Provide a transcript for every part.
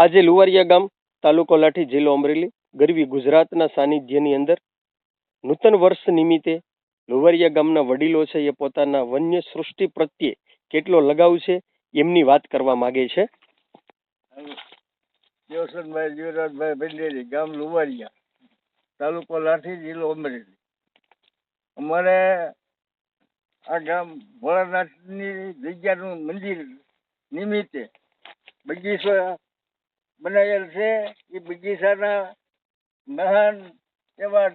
આજે લુવારિયા ગામ, તાલુકો લાઠી જિલ્લો અમરેલી, ગરવી ગુજરાતના સાનિધ્યની અંદર નૂતન વર્ષ નિમિત્તે લુવારિયા ગામના વડીલો છે એ પોતાના વન્ય સૃષ્ટિ પ્રત્યે કેટલો લગાવ છે એમની વાત કરવા માગે છે. ગામ લુવારિયા, તાલુકો લાઠી જિલ્લો અમરેલી. અમારે આ ગામ ભોળાનાથની જગ્યાનું મંદિર નિમિત્તે બગીચો બનાવેલ છે એ બગીચાના મહાન એવા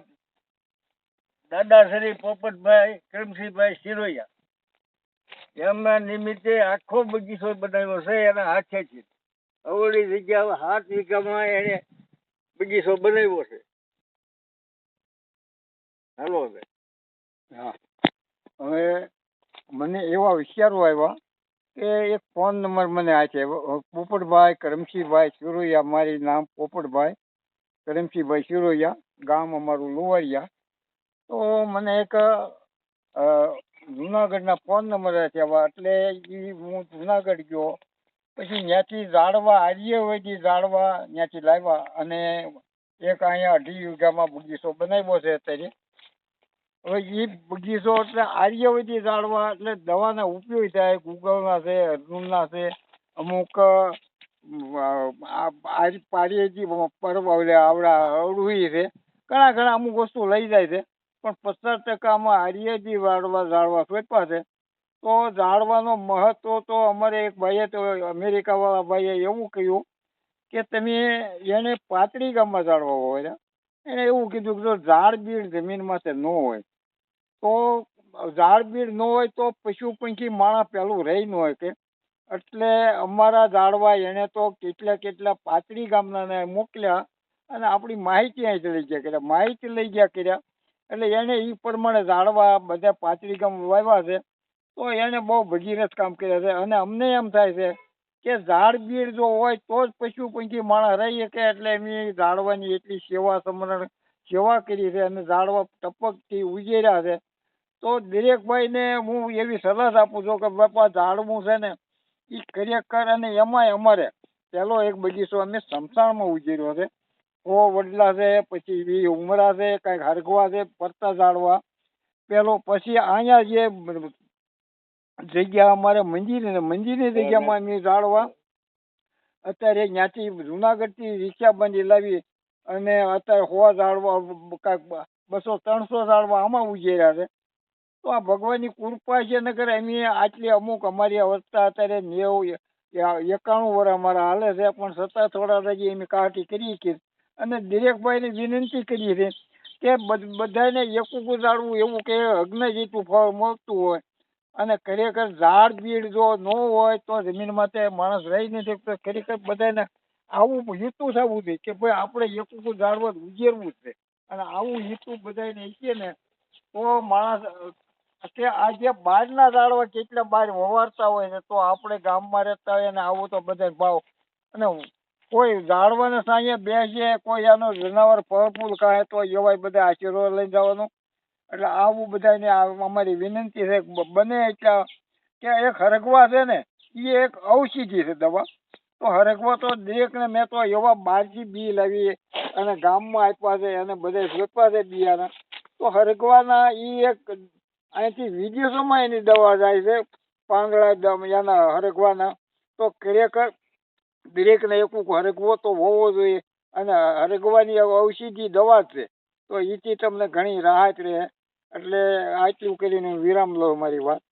દાદા શ્રી પોપટભાઈ કરમસિંહભાઈ શિરોયા. એમના નિમિત્તે આખો બગીચો બનાવ્યો છે, એના હાથે છે. અવળી જગ્યા, હાથ વીઘામાં એને બગીચો બનાવ્યો છે. હાલો હવે. હા. હવે મને એવા વિચારો આવ્યા કે એક ફોન નંબર મને આ છે. પોપટભાઈ કરમશીભાઈ સુરૈયા મારી નામ પોપટભાઈ કરમશીભાઈ સુરૈયા ગામ અમારું લુવારિયા તો મને એક જુનાગઢના ફોન નંબર થયા એટલે એ હું જુનાગઢ ગયો. પછી ત્યાંથી ઝાડવા આર્યવેદી ઝાડવા ત્યાંથી લાવ્યા અને એક અહીંયા અઢી વીઘામાં બગીચો બનાવ્યો છે અત્યારે. હવે એ બગીચો એટલે આર્યવૈદિક ઝાડવા એટલે દવાના ઉપયોગ થાય ગુગળના છે, અર્જુનના છે, અમુક પાડીએજી ઓલે આવડા અડવી છે. ઘણા ઘણા અમુક વસ્તુ લઈ જાય છે, પણ પચાસ ટકામાં આર્યજી વાળવા ઝાડવા સોંપ્યા છે. તો ઝાડવાનો મહત્વ તો અમારે એક ભાઈએ તો અમેરિકાવાળા ભાઈએ એવું કહ્યું કે તમે એને પાતળી ગામમાં ઝાડવા હોય. એને એવું કીધું કે જો ઝાડ બીડ જમીનમાં ન હોય તો ઝાડ બીડ ન હોય તો પશુ પંખી માણસ પેલું રહી ન હોય કે. એટલે અમારા ઝાડવા એને તો કેટલા કેટલા પાતળી ગામનાને મોકલ્યા અને આપણી માહિતી અહીંથી લઈ ગયા કર્યા. માહિતી લઈ ગયા કર્યા. એટલે એને એ પ્રમાણે ઝાડવા બધા પાતળી ગામ વાવ્યા છે. તો એને બહુ ભગીરથ કામ કર્યા છે. અને અમને એમ થાય છે કે ઝાડ બીડ જો હોય તો જ પશુ પંખી માણસ રહી શકે એટલે એમની ઝાડવાની એટલી સેવા સમરણ સેવા કરી છે અને ઝાડવા ટપકથી ઉજેર્યા છે. તો દરેક ભાઈને હું એવી સલાહ આપું છું કે બાપા, ઝાડવું છે ને એ ખરેખર અને એમાંય અમારે. પહેલો એક બગીચો અમે સમસાણમાં ઉજેર્યો છે. ઓ વડલા છે, પછી એ ઉમરા છે, કાંઈક હરગવા છે, ફરતા ઝાડવા. પેલો પછી અહીંયા જે જગ્યા અમારે મંજીરી ને મંજીરની જગ્યામાં અમે ઝાડવા. અત્યારે ત્યાંથી જુનાગઢથી રિક્ષા બંધી લાવી અને અત્યારે સો ઝાડવા, કાંઈક બસો ત્રણસો ઝાડવા આમાં ઉજેર્યા છે. તો આ ભગવાનની કૃપા છે, નકર અમે આટલી અમુક અમારી અવસ્થા અત્યારે નેવું એકાણું વર્ષ અમારા હાલે છે, પણ છતાં થોડા રજી અમે કાઢી કરી છે અને દિરેકભાઈને વિનંતી કરી છે કે બધાને એકું ગુજાડવું એવું કે અગ્ન જેટલું ફળ મળતું હોય. અને ખરેખર ઝાડ બીડ જો ન હોય, તો જમીનમાં તે માણસ રહી નથી તો ખરેખર બધાને આવું હેતુ થવું જોઈએ કે ભાઈ આપણે એકુકુ ઝાડવા ઉજેરવું જ છે. અને આવું હેતુ બધાને છે ને, તો માણસ કે આજે બહારના ઝાડવા કેટલા બહાર વવારતા હોય ને તો આપણે ગામમાં રહેતા હોય ને આવું તો બધા ભાવ. અને કોઈ ઝાડવાને સાંજે બેસીએ, કોઈ આનો જનાવર ફળફૂલ ખાય તો એવાય બધા આશીર્વાદ લઈ જવાનું. એટલે આવું બધાને અમારી વિનંતી છે બને એટલે કે એક હરગવા છે ને એ એક ઔષધિ છે દવા. તો હરગવા તો દરેકને મેં તો એવા બહારથી બી લાવી અને ગામમાં આપ્યા છે અને બધે વેચવા છે બિયાના તો હરગવાના એ એક અહીંથી વિદેશોમાં એની દવા જાય છે, પાંદડા દમયાના હરકવાના તો ખરેખર દરેકને એક હરકવો તો હોવો જોઈએ અને હરકવાની ઔષધિ દવા છે. તો એથી તમને ઘણી રાહત રહે. એટલે આટલું કરીને વિરામ લો મારી વાત.